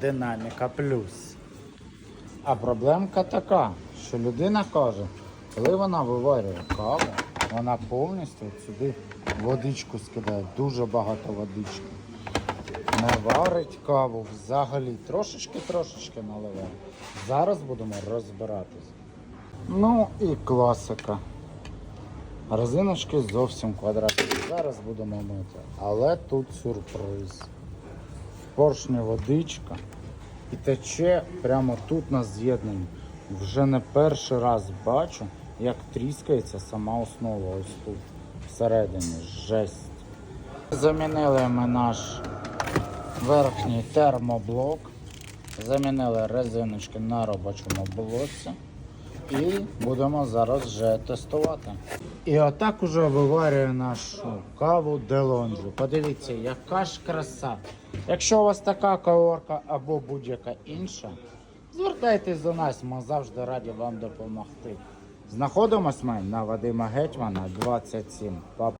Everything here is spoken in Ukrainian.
Динаміка плюс. А проблемка така, що людина каже, коли вона виварює каву, вона повністю сюди водичку скидає, дуже багато водички. Не варить каву взагалі, трошечки-трошечки наливає. Зараз будемо розбиратись. Ну і класика. Резиночки зовсім квадратні. Зараз будемо мити. Але тут сюрприз. В поршні водичка і тече прямо тут на з'єднанні. Вже не перший раз бачу, як тріскається сама основа ось тут. Всередині. Жесть. Замінили ми наш верхній термоблок. Замінили резиночки на робочому блоці. І будемо зараз вже тестувати. І отак уже виварює нашу каву Делонжу. Подивіться, яка ж краса. Якщо у вас така каворка або будь-яка інша, звертайтесь до нас, ми завжди раді вам допомогти. Знаходимось ми на Вадима Гетьмана 27. Па-